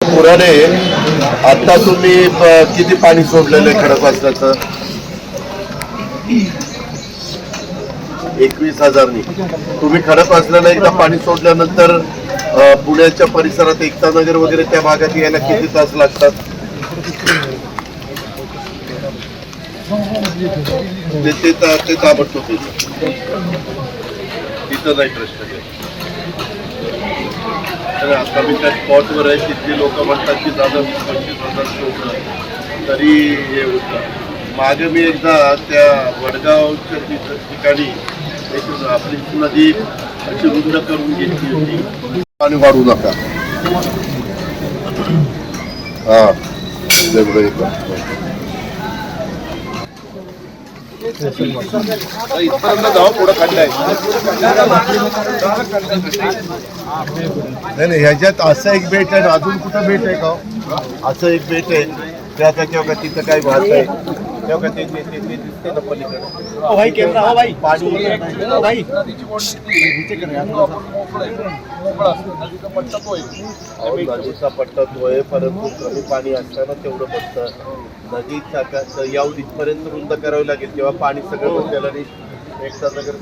पुराने आता तुम्ही किती पाणी सोडलेलं आहे खडक वाचल्याचं एकवीस हजारनी. तुम्ही खडक वाचल्याला एकदा पाणी सोडल्यानंतर पुण्याच्या परिसरात एकता नगर वगैरे त्या भागात यायला किती तास लागतात? ते- ते ता- ते ताबडतोब तिथं नाही प्रश्न तर आता मी त्या स्पॉटवर आहे तिथली लोक म्हणतात की दादा वीस पंचवीस हजार सोडलं तरी हे होतं. मागे मी एकदा त्या वडगावच्या तिथं ठिकाणी एक आपली नदी अशी रुंद करून घेतली होती. पाणी वाढू नका. हा. इथपर्यंत जाऊ पुढं खड्डा नाही नाही ह्याच्यात असं एक बेट आहे अजून कुठं बेट आहे का? असं एक बेट आहे. त्या त्याच्यावर तिथं काही भात आहे? पलीकडे भाई कैमरा हो भाई. पाणी भाई. अहो, नदीचा पट्टा तो आहे परंतु कमी पाणी असताना तेवढं पडतं नदीच्या का- यावं इथपर्यंत रुंद करावी लागेल तेव्हा पाणी सगळं बसलेलं आणि एकदा नगर